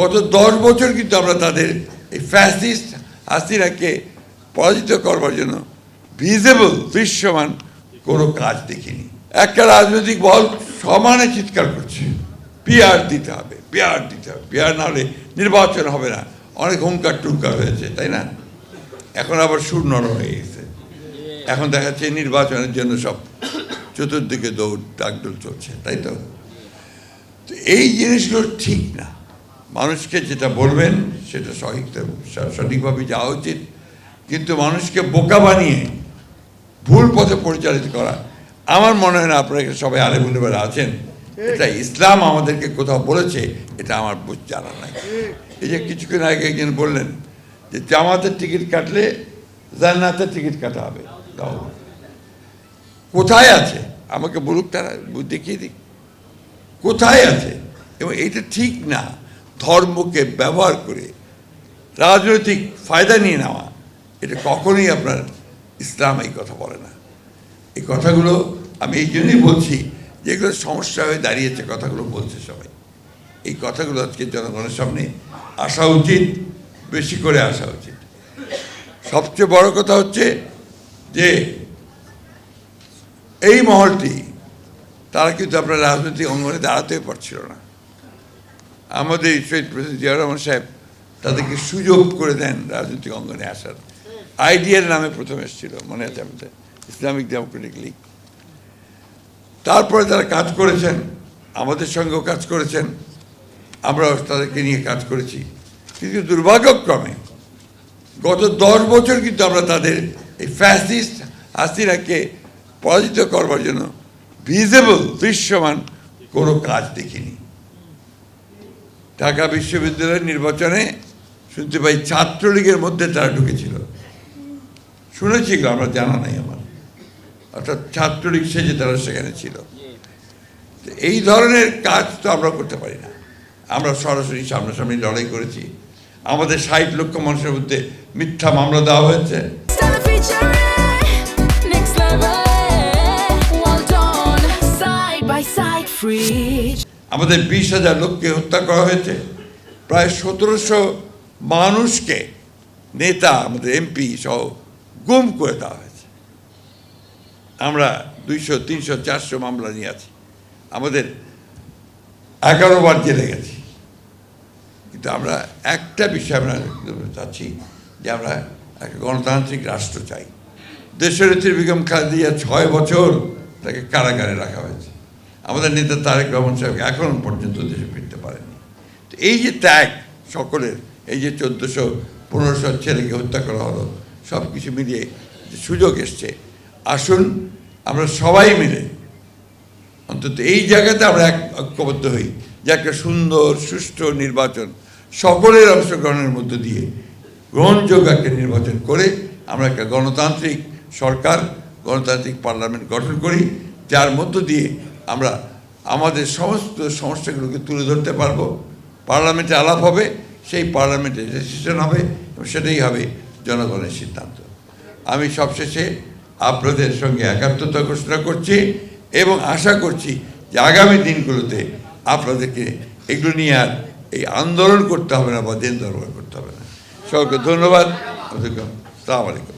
গত দশ বছর কিন্তু আমরা তাদের এই ফ্যাসিস্ট হাসিনাকে পরাজিত করবার জন্য ভিজেবল দৃশ্যমান কোনো কাজ দেখিনি। একটা রাজনৈতিক বল সমানে চিৎকার করছে। পিআর দিতে হবে পিআর দিতে হবে। পিআর না হলে নির্বাচন হবে না। অনেক হুঙ্কার টুঙ্কার হয়েছে, তাই না? এখন আবার সুর নরম হয়ে গেছে। এখন দেখা যাচ্ছে নির্বাচনের জন্য সব চতুর্দিকে দৌড় ডাকডোল চলছে, তাই তো এই জিনিসগুলো ঠিক না। মানুষকে যেটা বলবেন সেটা সঠিক সঠিকভাবে যাওয়া উচিত। কিন্তু মানুষকে বোকা বানিয়ে ভুল পথে পরিচালিত করা আমার মনে হয় না আপনারা সবাই আলেমুলেবার আছেন। এটা ইসলাম আমাদেরকে কোথাও বলেছে এটা আমার বুঝ জানা নাই। এই যে কিছুক্ষণ আগে একজন বললেন যে জামাতের টিকিট কাটলে জান্নাতের টিকিট কাটা হবে। কোথায় আছে? আমাকে বলুক তারা দেখিয়ে দিক। কোথায় আছে? এবং এটা ঠিক না। ধর্মকে ব্যবহার করে রাজনৈতিক ফায়দা নিয়ে নেওয়া, এটা কখনোই আপনার ইসলাম এই কথা বলে না। এই কথাগুলো আমি এই জন্যই বলছি যেগুলো সমস্যা হয়ে দাঁড়িয়েছে কথাগুলো বলছে সবাই। এই কথাগুলো আজকে জনগণের সামনে আসা উচিত, বেশি করে আসা উচিত। সবচেয়ে বড় কথা হচ্ছে যে এই মহলটি, তারা কিন্তু আপনার রাজনৈতিক অঙ্গনে দাঁড়াতেই পারছিল না। আমাদের শহীদ প্রেসিডেন্ট জিয়া রহমান সাহেব তাদেরকে সুযোগ করে দেন রাজনৈতিক অঙ্গনে আসার। আইডিয়ার নামে প্রথম এসেছিল, মনে আছে আমাদের ইসলামিক ডেমোক্রেটিক লীগ। তারপরে তারা কাজ করেছেন, আমাদের সঙ্গেও কাজ করেছেন, আমরাও তাদেরকে নিয়ে কাজ করেছি। কিন্তু দুর্ভাগ্যক্রমে গত দশ বছর কিন্তু আমরা তাদের এই ফ্যাসিস্ট হাসিনাকে পরাজিত করবার জন্য ভিজেবল দৃশ্যমান কোনো কাজ দেখিনি। ঢাকা বিশ্ববিদ্যালয়ের নির্বাচনে শুনতে পাই ছাত্রলীগের মধ্যে তারা ঢুকেছিল। শুনেছি আমরা জানা নাই আমার। অর্থাৎ ছাত্রলীগ সেজে তারা সেখানে ছিল। এই ধরনের কাজ তো আমরা করতে পারি না। আমরা সরাসরি সামনাসামনি লড়াই করেছি। আমাদের ষাট লক্ষ মানুষের মধ্যে মিথ্যা মামলা দেওয়া হয়েছে। By side, free. আমাদের বিশ হাজার লোককে হত্যা করা হয়েছে। প্রায় সতেরোশো মানুষকে নেতা আমাদের এমপি সহ গুম করে দেওয়া হয়েছে। আমরা দুইশো, তিনশো, চারশো মামলা নিয়ে আছি। আমাদের এগারো বার জেলে গেছি। কিন্তু আমরা একটা বিষয় আমরা চাচ্ছি যে আমরা একটা গণতান্ত্রিক রাষ্ট্র চাই। দেশের দেশনেত্রী বেগম খালেদিয়া ছয় বছর তাকে কারাগারে রাখা হয়েছে। আমাদের নেতা তারেক রহমান সাহেব এখন পর্যন্ত দেশে ফিরতে পারেনি তো এই যে ত্যাগ সকলের, এই যে চোদ্দোশো পনেরোশো ছেলেকে হত্যা করা হলো সব কিছু মিলিয়ে সুযোগ এসছে। আসুন, আমরা সবাই মিলে অন্তত এই জায়গাতে আমরা এক ঐক্যবদ্ধ হই যে একটা সুন্দর, সুষ্ঠু নির্বাচন সকলের অংশগ্রহণের মধ্য দিয়ে গ্রহণযোগ্য একটা নির্বাচন করে আমরা একটা গণতান্ত্রিক সরকার, গণতান্ত্রিক পার্লামেন্ট গঠন করি, যার মধ্য দিয়ে আমরা আমাদের সমস্ত সমস্যাগুলোকে তুলে ধরতে পারব। পার্লামেন্টে আলাপ হবে, সেই পার্লামেন্টে ডিসিশন হবে এবং সেটাই হবে জনগণের সিদ্ধান্ত। আমি সবশেষে আপনাদের সঙ্গে একাত্মতা ঘোষণা করছি এবং আশা করছি যে আগামী দিনগুলোতে আপনাদেরকে এগুলো নিয়ে আর এই আন্দোলন করতে হবে না বা দিন দরবার করতে হবে না। সকলকে ধন্যবাদ। সালাম আলাইকুম।